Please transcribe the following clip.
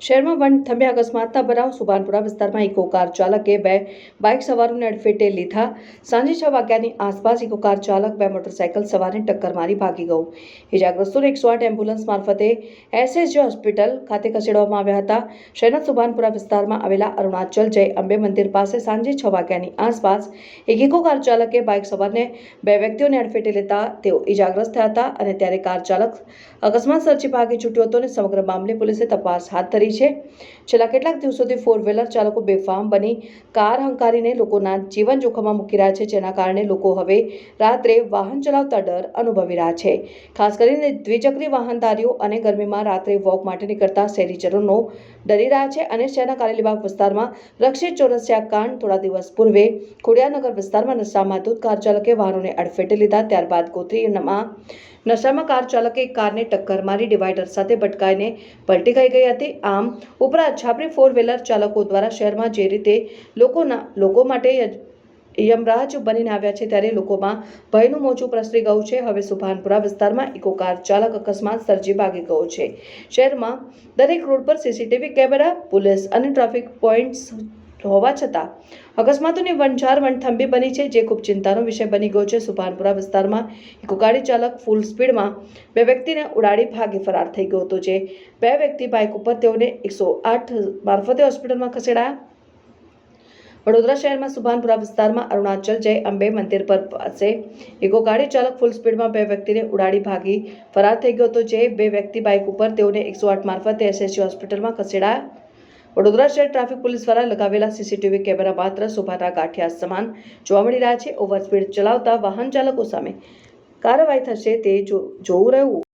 શહેરમાં વન થંભે અકસ્માતના બનાવ સુભાનપુરા વિસ્તારમાં ઇકો કાર ચાલકે બે બાઇક સવારોને અડફેટે લીધા. સાંજે છ વાગ્યાની આસપાસ ઇકો કાર ચાલક બે મોટરસાયકલ સવારને ટક્કર મારી ભાગી ગયો. ઇજાગ્રસ્તોને એકસો આઠ એમ્બ્યુલન્સ મારફતે એસએસજી હોસ્પિટલ ખાતે ખસેડવામાં આવ્યા હતા. શહેરના સુભાનપુરા વિસ્તારમાં આવેલા અરુણાચલ જય અંબે મંદિર પાસે સાંજે છ વાગ્યાની આસપાસ એક ઇકો કાર ચાલકે બાઇક સવારને બે વ્યક્તિઓને અડફેટે લેતા તેઓ ઇજાગ્રસ્ત થયા હતા અને ત્યારે કાર ચાલક અકસ્માત સર્જી ભાગી છૂટ્યો હતો અને સમગ્ર મામલે પોલીસે તપાસ હાથ ધરી છે. છેલ્લા કેટલાક દિવસોથી ફોર વ્હીલર ચાલકો બેફામ બની કાર હંકારીને લોકોના જીવન જોખમમાં મૂકી રહ્યા છે, જેના કારણે લોકો હવે રાત્રે વાહન ચલાવતા ડર અનુભવી રહ્યા છે. ખાસ કરીને દ્વિચક્રી વાહનધારીઓ અને ગરમીમાં રાત્રે વોક માટે નીકળતા શહેરીજનોનો ડરી રહ્યા છે અને શહેરના કારેલીબાગ વિસ્તારમાં રક્ષિત ચોરસિયા કાંડ થોડા દિવસ પૂર્વે ખોડિયાનગર વિસ્તારમાં નશામાં ધૂત કાર ચાલકે વાહનોને અડફેટે લીધા, ત્યારબાદ ગોત્રીમાં નશામાં કાર ચાલકે કારને ટક્કર મારી ડિવાઈડર સાથે ભટકાઈને પલટી ખાઈ ગઈ હતી. આમ ઉપરાંત છાપરી ફોર વ્હીલર ચાલકો દ્વારા શહેરમાં જે રીતે લોકોના, લોકો માટે યમરાજ બનીને આવ્યા છે ત્યારે લોકોમાં ભયનું મોજું પ્રસરી ગયું છે. હવે સુભાનપુરા વિસ્તારમાં ઇકો કાર ચાલક અકસ્માત સર્જી ભાગી ગયો છે. શહેરમાં દરેક રોડ પર સીસીટીવી કેમેરા, પોલીસ અને ટ્રાફિક પોઈન્ટ્સ હોવા છતાં, અકસ્માતોની વણઝાર વણથંભી બની છે, જે ખૂબ ચિંતાનો વિષય બની ગયો છે. સુભાનપુરા વિસ્તારમાં ઇકો ગાડી ચાલક ફૂલ સ્પીડમાં બે વ્યક્તિને ઉડાડી ભાગી ફરાર થઈ ગયો હતો, જે બે વ્યક્તિ બાઇક ઉપર તેઓને એકસો આઠ મારફતે હોસ્પિટલમાં ખસેડાયા. વડોદરા શહેરમાં સુભાનપુરા વિસ્તારમાં અરુણાચલ જય અંબે મંદિર પર પાસે ઇકો ગાડી ચાલક ફૂલ સ્પીડમાં બે વ્યક્તિને ઉડાડી ભાગી ફરાર થઈ ગયો હતો, જે બે વ્યક્તિ બાઇક ઉપર તેઓને એકસો આઠ મારફતે એસએસસી હોસ્પિટલમાં ખસેડાયા. વડોદરા શહેર ટ્રાફિક પોલીસ દ્વારા લગાવેલા સીસીટીવી કેમેરા માત્ર શોભાના ગાંઠિયા સમાન જોવા મળી રહ્યા છે. ઓવરસ્પીડ ચલાવતા વાહન ચાલકો સામે કાર્યવાહી થશે તે જોવું રહ્યું.